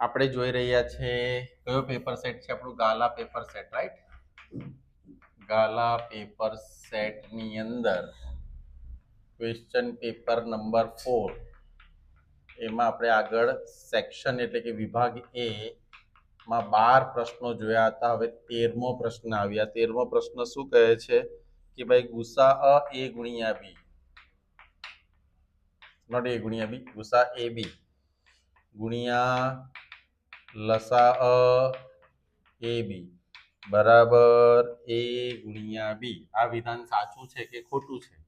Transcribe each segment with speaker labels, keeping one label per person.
Speaker 1: આપણે જોઈ રહ્યા છે, કયો પેપર સેટ છે આપણું? Gala paper set right Gala paper સેટની અંદર ક્વેશ્ચન પેપર નંબર ફોર એમાં આપણે આગળ સેક્શન એટલે કે વિભાગ એ માં બાર પ્રશ્નો જોયા હતા. હવે તેરમો પ્રશ્ન આવ્યા. તેરમો પ્રશ્ન શું કહે છે? કે ભાઈ ગુસા અ, એ ગુણ્યા બી. નોટ એ ગુણ્યા બી ગુસા એ બી. ગુણ્યા લસા અ, એ બી. બરાબર, એ ગુણ્યા બી. આ વિધાન સાચું છે કે ખોટું છે?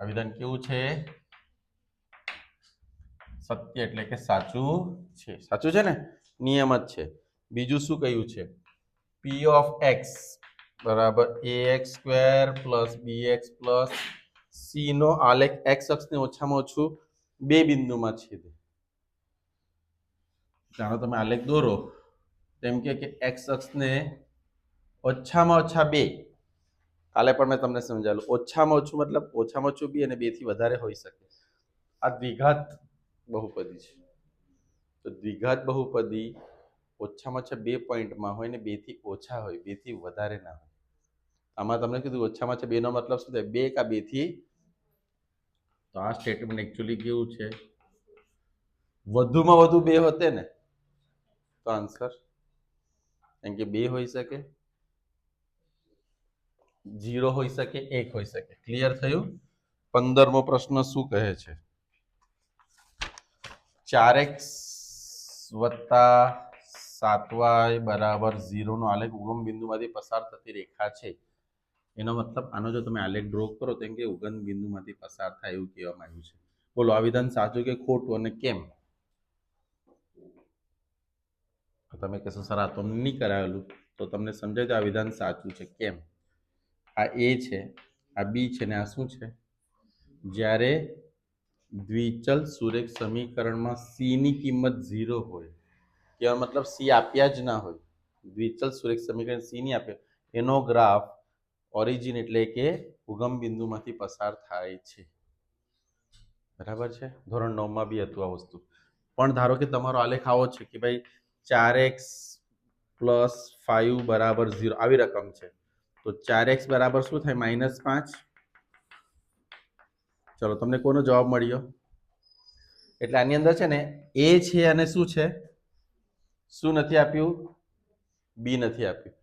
Speaker 1: આ વિધાન કેવું છે? સત્ય એટલે કે સાચું છે. સાચું છે ને? નિયમ જ છે. બીજું શું કહ્યું છે? પી ઓફ એક્સ બરાબર A X square plus B X plus C નો આલેખ એક્સ અક્ષને ઓછામાં ઓછું બે બિંદુમાં છેદે. જાણો તમે આલેખ દોરો, તેમ કે એક્સ અક્ષને ઓછામાં ઓછા બે. કાલે પણ મેં તમને સમજાવેલું. ઓછામાં ઓછું મતલબ ઓછામાં ઓછું બી અને બેથી વધારે હોઈ શકે. આ દ્વિઘાત બહુપદી છે. તો દ્વિઘાત બહુપદી ઓછામાં ઓછા બે પોઈન્ટમાં હોય ને બેથી ઓછા હોય, બેથી વધારે ના હોય. આમાં તમને કીધું ઓછામાં ઓછા બેનો મતલબ શું થાય? બે કા બેથી? તો આ સ્ટેટમેન્ટ એકચ્યુઅલી કેવું છે? વધુમાં વધુ બે હોતે ને. તો આન્સર કેમ કે બે હોઈ શકે જીરો હોઈ શકે, એક હોઈ શકે. ક્લિયર થયું? પંદરમો પ્રશ્ન શું કહે છે? ચાર એક્સ વત્તા સાતવાય બરાબર ઝીરોનો આલેખ ઉગમ બિંદુમાંથી પસાર થતી રેખા છે. એનો મતલબ આનો જો તમે આલેખ ડ્રો કરો, તો એમ કે ઉગમ બિંદુમાંથી પસાર થાય એવું કહેવામાં આવ્યું છે. બોલો, આ વિધાન સાચું કે ખોટું અને કેમ તો તમે કહેશો, સર, આ તો નહીં કરાવેલું તો તમને સમજાય તો આ વિધાન સાચું છે. કેમ? આ એ છે, આ બી છે ને આ શું છે? જ્યારે દ્વિચલ સુરેખ સમીકરણમાં સી ની કિંમત ઝીરો હોય, કહેવાનો મતલબ સી આપ્યા જ ના હોય. દ્વિચલ સુરેખ સમીકરણ સી આપે એનો ગ્રાફ ઓરિજિન એટલે કે ઉગમ બિંદુમાંથી પસાર થાય છે. બરાબર છે? ધોરણ નવમાં બી હતું આ વસ્તુ. પણ ધારો કે તમારો આલેખ આવો છે કે ભાઈ ચાર એક્સ પ્લસ ફાઈવ બરાબર ઝીરો આવી રકમ છે. તો ચાર એક્સ બરાબર શું થાય? માઇનસ પાંચ. ચલો, તમને કોનો જવાબ મળ્યો? એટલે આની અંદર છે ને, એ છે અને શું છે? શું નથી આપ્યું? બી નથી આપ્યું.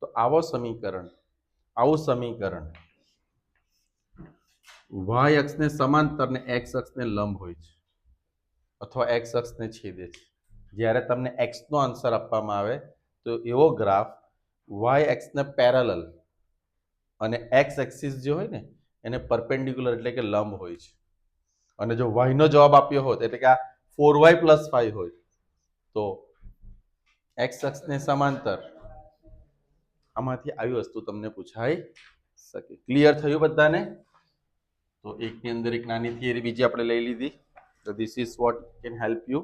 Speaker 1: તો આવો સમીકરણ, આવું સમીકરણ. વાય અક્ષને સમાંતર ને એક્સ અક્ષને લંબ હોય છે, અથવા એક્સ અક્ષને છેદે છે. જ્યારે તમને એક્સનો આન્સર આપવામાં આવે, તો એવો ગ્રાફ વાય એક્સને પેરેલલ અને એક્સ એક્સિસ જે હોય ને, એને પરપેન્ડિક્યુલર એટલે કે લંબ હોય છે. અને જો વાયનો જવાબ આપ્યો હોત, એટલે કે આ ફોર વાય પ્લસ ફાઈવ હોય, તો એક્સ અક્ષને સમાંતર આમાંથી આવી વસ્તુ તમને પૂછાઈ શકે. ક્લિયર થયું બધાને? તો એકની અંદર એક નાની થિયરી બીજી આપણે લઈ લીધી. તો this is what can help you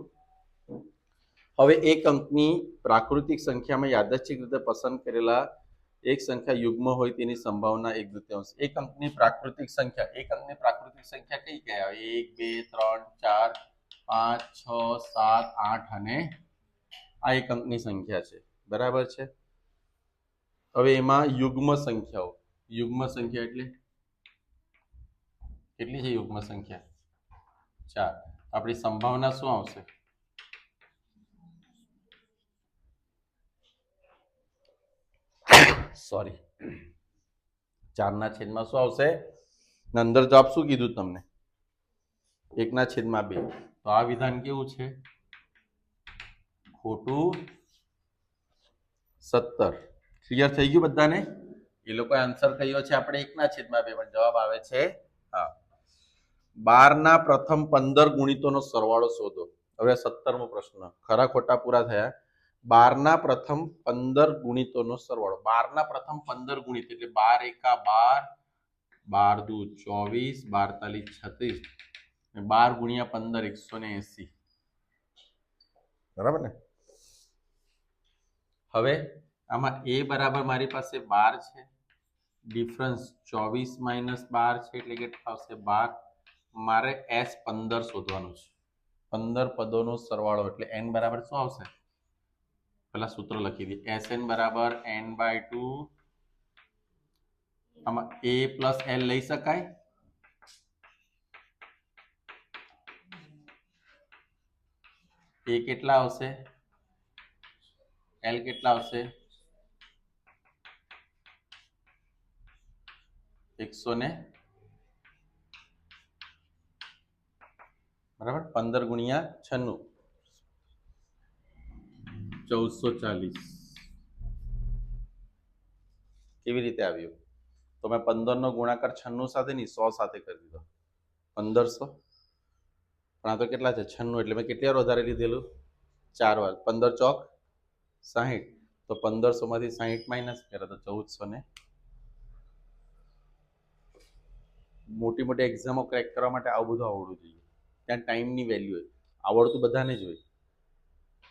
Speaker 1: હવે એક અંકની પ્રાકૃતિક સંખ્યામાં યાદચ્છિક રીતે પસંદ કરેલા એક સંખ્યા યુગ્મ હોય તેની સંભાવના એક દ્વિતીયાંશ એક અંકની પ્રાકૃતિક સંખ્યા એક અંકની પ્રાકૃતિક સંખ્યા કઈ કહેવાય? એક, બે, ત્રણ, ચાર, પાંચ, છ, સાત, આઠ અને આ એક અંકની સંખ્યા છે. બરાબર છે? હવે એમાં યુગ્મ સંખ્યાઓ. યુગ્મ સંખ્યા એટલે? કેટલી છે યુગ્મ સંખ્યા? ચાર. આપણી સંભાવના શું આવશે? સોરી ચારના છેદમાં શું આવશે? અંદર જવાબ શું કીધું તમને? એકના છેદમાં બે. તો આ વિધાન કેવું છે? ખોટું સત્તર. ક્લિયર થઈ ગયું બધાને? એ લોકોએ આન્સર કયો છે આપણે એકના છેદમાં બે, પણ જવાબ આવે છે હા. બારના પ્રથમ પંદર ગુણિતોનો સરવાળો શોધો. હવે સત્તરમો પ્રશ્ન. ખરા ખોટા પૂરા થયા? બારના પ્રથમ પંદર ગુણિતોનો સરવાળો. બારના પ્રથમ પંદર ગુણિત એટલે બાર એકા બાર બાર દુ ચોવીસ, બાર તાલી છત્રીસ. બાર ગુણ્યા પંદર એકસો ને એસી. બરાબર ને? હવે આમાં એ બરાબર મારી પાસે બાર છે. ડિફરન્સ ચોવીસ માઇનસ બાર છે એટલે કે થશે બાર. મારે એસ પંદર શોધવાનું છે. પંદર પદોનો સરવાળો એટલે એન બરાબર શું આવશે? પેલા સૂત્ર લખી દઈએ. એસ એન બરાબર એન બાય ટુ આમાં એ પ્લસ એલ લઈ શકાય. એ કેટલા આવશે? એલ કેટલા આવશે? એકસો ને બરાબર પંદર ગુણ્યા છન્નું. ચૌદસો ચાલીસ. કેવી રીતે આવ્યું? તો મેં પંદરનો ગુણાકાર છન્નું સાથે નહીં, સો સાથે કરી દીધો. પંદરસો? પણ આ તો કેટલા છે? છન્નું, એટલે મેં કેટલી વાર વધારે લીધેલું? ચાર વાર. પંદર ચોક? સાહીઠ. તો પંદરસો માંથી સાહીઠ માઇનસ કર્યા તો ચૌદસો ને મોટી મોટી એક્ઝામો ક્રેક કરવા માટે આવું બધું આવડવું જોઈએ. ત્યાં ટાઈમની વેલ્યુ હોય. આવડતું બધાને જ હોય.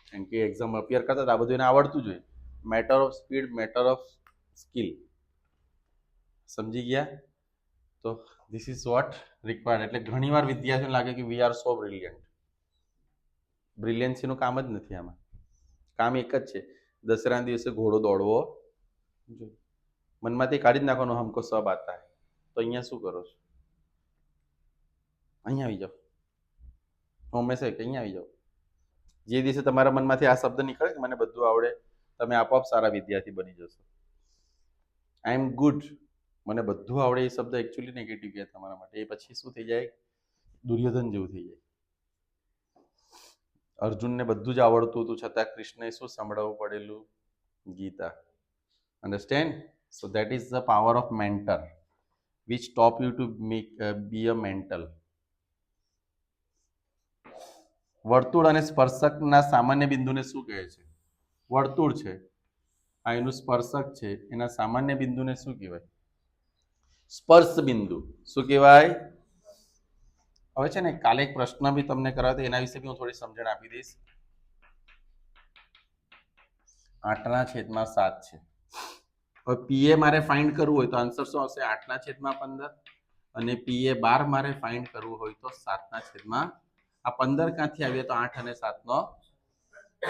Speaker 1: કેમ કે એક્ઝામ અપિયર કરતા આ બધું એને આવડતું જોઈએ matter of speed matter of skill સમજી ગયા? તો ધીસ ઇઝ વોટ રિક્વાયર્ડ એટલે ઘણીવાર વિદ્યાર્થીઓને લાગે કે વી આર સો બ્રિલિયન્ટ બ્રિલિયન્સીનું કામ જ નથી આમાં. કામ એક જ છે. દસરાના દિવસે ઘોડો દોડવો. મનમાંથી કાઢી જ નાખવાનો હમકો સબ આતા હે તો અહીંયા શું કરો છો? અહીંયા આવી જાઓ. હંમેશા કે અહીંયા આવી જાઓ. જે દિવસે તમારા મનમાંથી આ શબ્દ નીકળે કે મને બધું આવડે, તમે આપોઆપ સારા વિદ્યાર્થી બની જશો. આઈ એમ ગુડ મને બધું આવડે એ શબ્દ એકચ્યુઅલી નેગેટિવ કહે તમારા માટે. એ પછી શું થઈ જાય? દુર્યોધન જેવું થઈ જાય. અર્જુનને બધું જ આવડતું હતું, છતાં કૃષ્ણએ શું સંભળાવવું પડેલું? Gita. Understand so that is the power of mentor which top you to make be a mental વર્તુળ અને સ્પર્શકના સામાન્ય બિંદુને શું કહે છે? વર્તુળ છે. આ એનું સ્પર્શક છે. એના સામાન્ય બિંદુને શું કહેવાય? સ્પર્શ બિંદુ. શું કહેવાય? હવે છે ને કાલે એક પ્રશ્ન બી તમને કરાવ્યો તો એના વિશે બી હું થોડી સમજણ આપી દઈશ. આઠના છેદમાં સાત છે. હવે પીએ મારે ફાઇન્ડ કરવું હોય તો આન્સર શું આવશે? આઠના છેદમાં પંદર. અને પીએ બાર મારે ફાઇન્ડ કરવું હોય તો સાતના છેદમાં આ પંદર ક્યાંથી આવીએ તો આઠ અને સાતનો?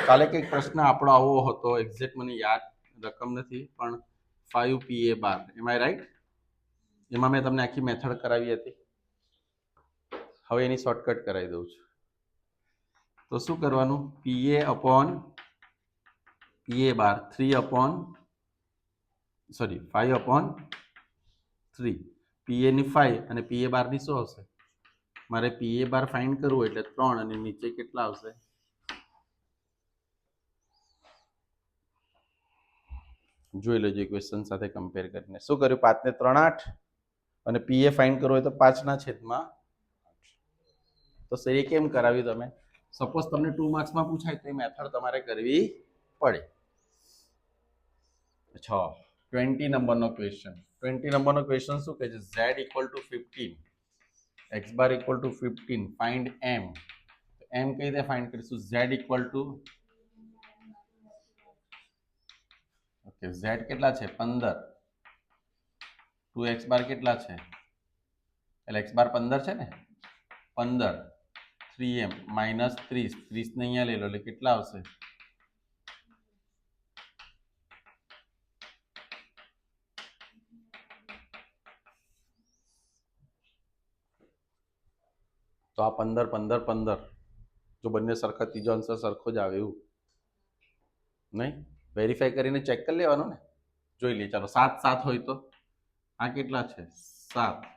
Speaker 1: કાલે કંઈક પ્રશ્ન આપણો આવો હતો એક્ઝેક્ટ મને યાદ રકમ નથી, પણ five A bar. M I right એમાં મેં તમને આખી મેથડ કરાવી હતી. હવે એની શોર્ટકટ કરાવી દઉં છું. તો શું કરવાનું? P A upon P A bar. Three upon sorry five upon three પીએની five અને પીએ બારની શું આવશે મારે પીએ બાર ફાઇન્ડ કરવું એટલે ત્રણ અને નીચે કેટલા આવશે? જોઈ લેજો ક્વેશ્ચન સાથે કમ્પેર કરીને. શું કર્યું? પાંચને ત્રણ આઠ? અને પીએ ફાઇન્ડ કરવું હોય તો પાંચના છેદમાં તો સર, એ કેમ કરાવ્યું તમે? સપોઝ તમને ટુ માર્ક્સમાં પૂછાય તો એ મેથડ તમારે કરવી પડે. છ. ટ્વેન્ટી નંબરનો ક્વેશ્ચન ટ્વેન્ટી નંબરનો ક્વેશ્ચન શું કહે છે? Z equal to fifteen X bar equal to fifteen find M M કઈ રીતે ફાઇન્ડ કરીશું Z equal to okay Z કેટલા છે પંદર ટુ એક્સ બાર કેટલા છે એટલે એક્સ બાર પંદર છે ને પંદર થ્રી એમ માઇનસ ત્રીસ ત્રીસને અહીંયા લઈ લો એટલે કેટલા આવશે તો આ પંદર પંદર પંદર. જો બંને સરખા, ત્રીજો આન્સર સરખો જ આવે એવું. નહીં? વેરીફાઈ કરીને ચેક કરી લેવાનો ને? જોઈ લઈએ. ચાલો, સાત સાત હોય તો. આ કેટલા છે? સાત.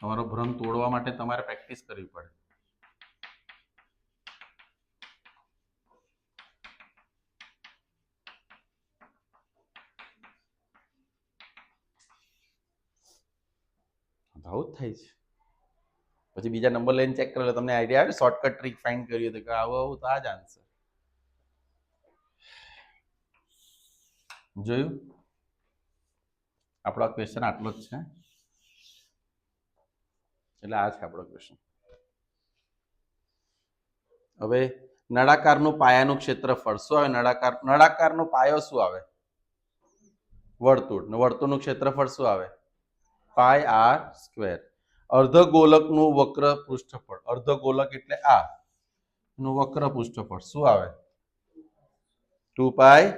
Speaker 1: તમારો ભ્રમ તોડવા માટે તમારે પ્રેક્ટિસ કરવી પડે. આવું થાય છે. પછી બીજા નંબર લઈને ચેક કરે તમને આઈડિયા આવે શોર્ટકટ ટ્રીક ફાઇન્ડ કરીએ તો કે આવું આવું, તો આ જ આન્સર જોયું? આપણો ક્વેશ્ચન આટલો જ છે. એટલે આ છે આપણો ક્વેશ્ચન હવે નળાકારનું પાયાનું ક્ષેત્રફળ શું આવે? નળાકાર, નળાકારનો પાયો શું આવે? વર્તુળ. વર્તુળનું ક્ષેત્રફળ શું આવે? પાય આર સ્ક્વેર અર્ધગોલકનું વક્ર પૃષ્ઠફળ. અર્ધગોલક એટલે આ. નું વક્ર પૃષ્ઠફળ. શું આવે? ટુ પાય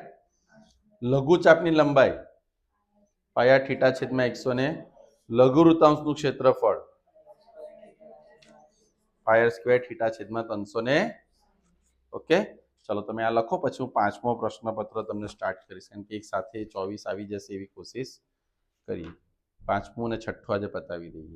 Speaker 1: લઘુચાપની લંબાઈ. પાયા ઠીટા છેદમાં એકસો ને. લઘુવૃતાંશનું ક્ષેત્રફળ. પાયર સ્ક્વેર ઠીટા છેદમાં ત્રણસો ને. ઓકે ચલો, તમે આ લખો, પછી હું પાંચમો પ્રશ્નપત્ર તમને સ્ટાર્ટ કરીશ. કારણ કે એક સાથે ચોવીસ આવી જશે એવી કોશિશ કરીએ. પાંચમું અને છઠ્ઠું આજે પતાવી દઈએ.